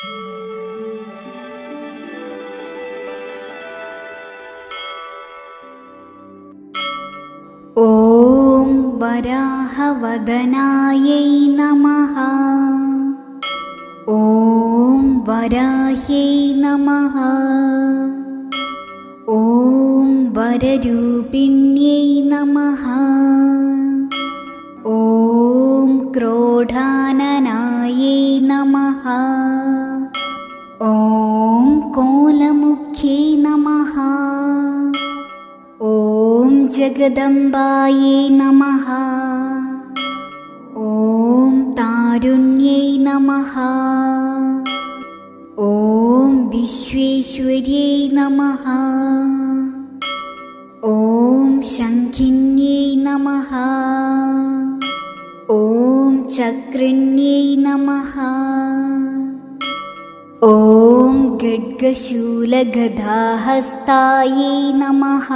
ॐ वराहवदनायै नमः। ॐ वराह्यै नमः। ॐ वररूपिण्यै नमः जगदम्बायै नमः। ॐ तारुण्यै नमः। ॐ विश्वेश्वर्यै नमः। ॐ शङ्खिन्यै नमः। ॐ चक्रिण्यै नमः। ॐ गड्गशूलगधाहस्तायै नमः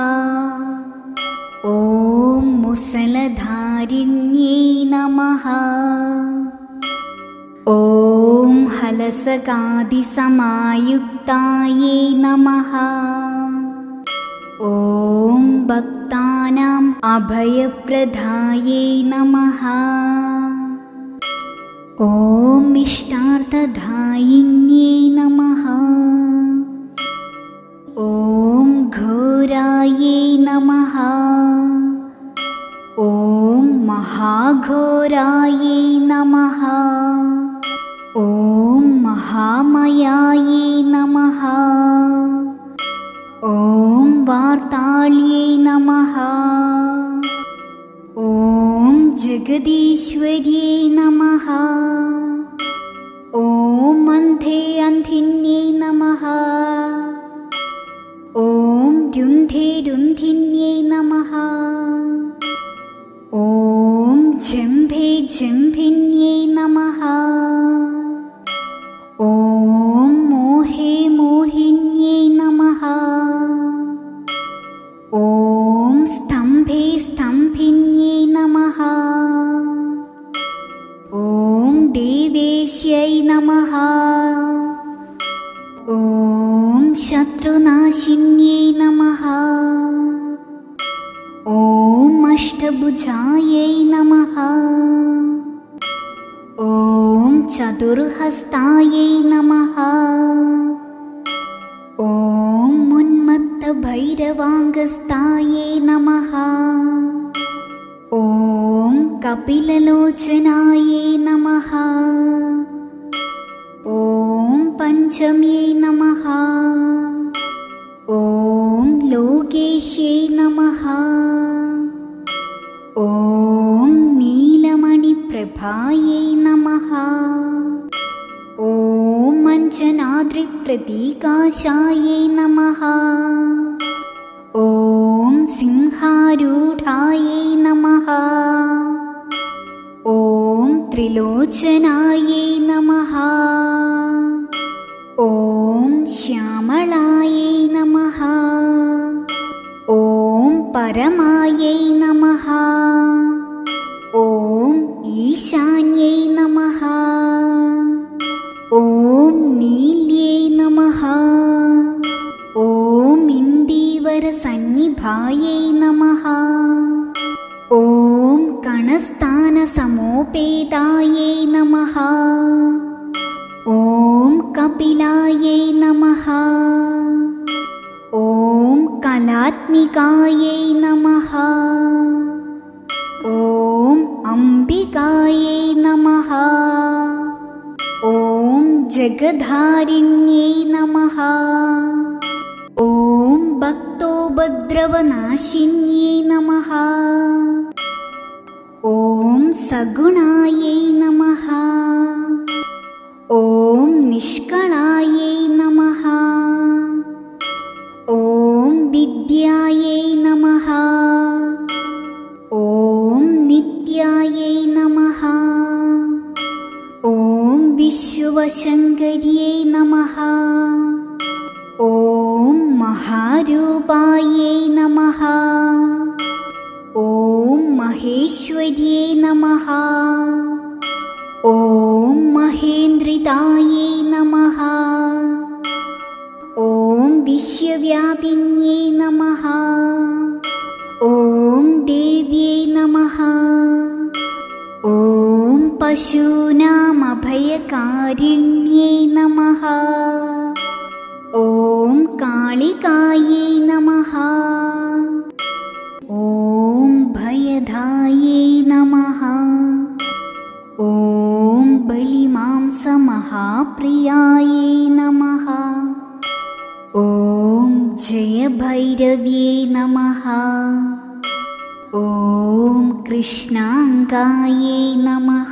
ॐ मुसलधारिण्यै नमः। ॐ हलसकादिसमायुक्तायै नमः। ॐ भक्तानाम् अभयप्रदायै नमः। ॐ इष्टार्थदायिन्ये नमः नमः। ॐ जगदीश्वर्यै नमः। ॐ अन्धे अन्धिन्यै नमः। ॐ रुन्धे रुन्धिन्यै नमः। ॐ जम्भे जम्भिन्यै नमः नमः। ॐ शत्रुनाशिन्यै नमः। ॐ अष्टभुजायै नमः। ॐ चतुर्हस्तायै नमः। ॐ उन्मत्तभैरवाङ्गस्तायै नमः। ॐ कपिललोचनायै नमः पञ्चम्यै नमः। ॐ लोकेश्यै नमः। ॐ नीलमणिप्रभायै नमः। ॐ मञ्चनाद्रिप्रतीकाशायै नमः। ॐ सिंहारूढायै नमः। ॐ त्रिलोचनायै नमः श्यामलायै नमः। ॐ परमायै नमः। ॐ ईशान्यै नमः। ॐ नील्यै नमः। ॐ इन्दीवरसन्निभायै नमः ॐ कलात्मिकायै नमः। ॐ अम्बिकायै नमः। ॐ जगधारिण्यै नमः। ॐ भक्तोपद्रवनाशिन्यै नमः। ॐ सगुणायै नमः। ॐ निष्कलायै शङ्कर्ये नमः। ॐ महारूपायै नमः। ॐ महेश्वर्ये नमः। ॐ महेन्द्रितायै नमः। ॐ विश्वव्यापिन्यै नमः। ॐ देव्यै नमः। ॐ पशूना कृष्णाङ्गायै नमः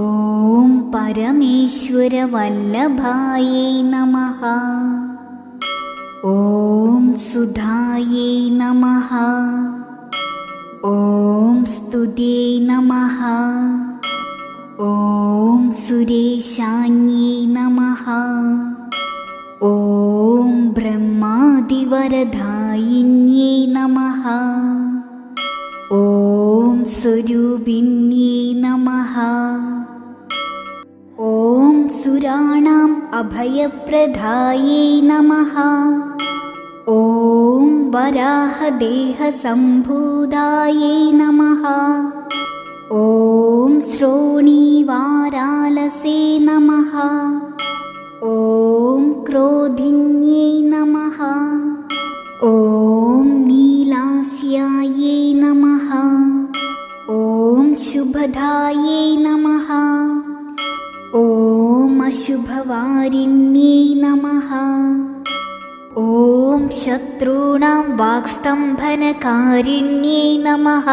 ॐ परमेश्वरवल्लभायै नमः ॐ सुधायै नमः ॐ स्तुते नमः ॐ सुरेशान्ये नमः ॐ ब्रह्मादिवरदायिन्ये स्वरूपिण्ये नमः ॐ सुराणाम् अभयप्रदायै नमः ॐ वराहदेहसम्भूतायै नमः ॐ श्रोणीवारालसे नमः ॐ क्रोधिन्यै नमः शुभदायै नमः। ॐ अशुभवारिण्यै नमः। ॐ शत्रूणां वाक्स्तम्भनकारिण्यै नमः।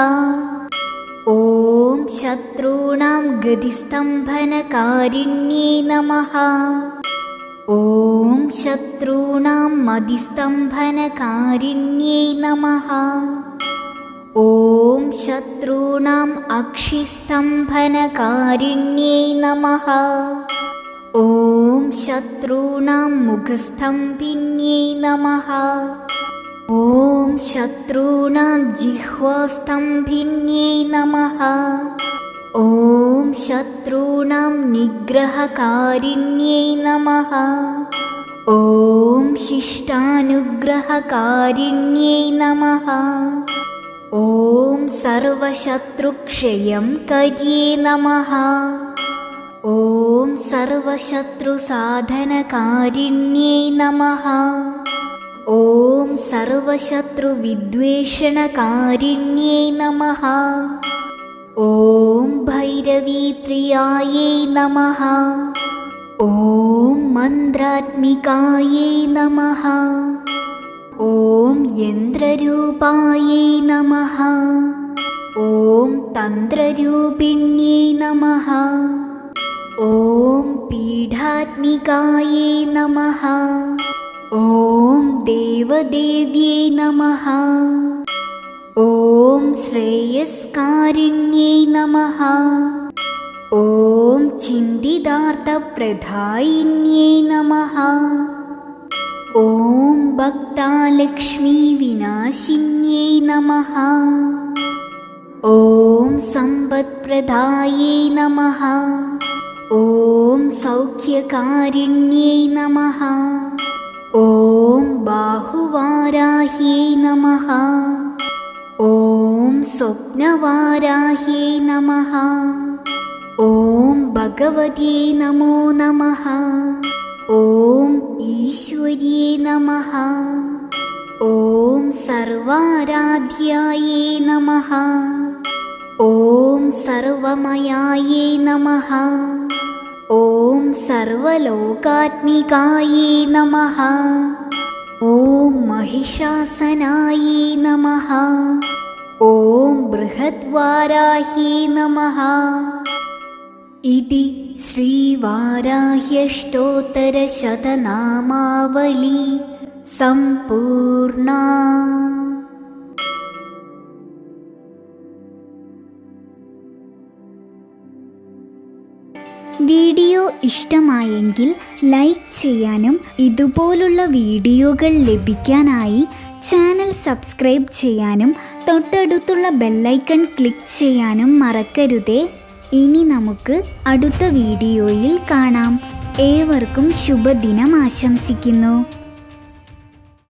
ॐ शत्रूणां गतिस्तम्भनकारिण्यै नमः। ॐ शत्रूणां मदिस्तम्भनकारिण्यै नमः ॐ शत्रूणाम् अक्षिस्तम्भनकारिण्यै नमः। ॐ शत्रूणां मुखस्तम्भिन्यै नमः। ॐ शत्रूणां जिह्वास्तम्भिन्यै नमः। ॐ शत्रूणां निग्रहकारिण्यै नमः। ॐ शिष्टानुग्रहकारिण्यै नमः ॐ सर्वशत्रुक्षयं कर्ये नमः। ॐ सर्वशत्रुसाधनकारिण्यै नमः। ॐ सर्वशत्रुविद्वेषणकारिण्यै नमः। ॐ भैरवीप्रियायै नमः। ॐ मन्द्रात्मिकायै नमः ॐ यन्त्ररूपायै नमः। ॐ तन्त्ररूपिण्यै नमः। ॐ पीठात्मिकायै नमः। ॐ देवदेव्यै नमः। ॐ श्रेयस्कारिण्यै नमः। ॐ चिन्तितार्थप्रदायिन्यै नमः ॐ भक्तालक्ष्मीविनाशिन्यै नमः। ॐ सम्पत्प्रदायै नमः। ॐ सौख्यकारिण्यै नमः। ॐ बाहुवाराह्यै नमः। ॐ स्वप्नवाराह्यै नमः। ॐ भगवते नमो नमः। ॐ ईश्वर्ये नमः ॐ सर्वाराध्यायै नमः ॐ सर्वमयायै नमः ॐ सर्वलोकात्मिकायै नमः ॐ महिषासनायै नमः ॐ बृहद्वाराह्यै नमः इति श्रीवाराह्यष्टोत्तरशतनामावली सम्पूर्णा വീഡിയോ ഇഷ്ടമായെങ്കിൽ ലൈക്ക് ചെയ്യാനും ഇതുപോലുള്ള വീഡിയോകൾ ലഭിക്കാനായി ചാനൽ സബ്സ്ക്രൈബ് ചെയ്യാനും തൊട്ടടുത്തുള്ള ബെല്ലൈക്കൺ ക്ലിക്ക് ചെയ്യാനും മറക്കരുതേ ഇനി നമുക്ക് അടുത്ത വീഡിയോയിൽ കാണാം. ഏവർക്കും ശുഭദിനം ആശംസിക്കുന്നു.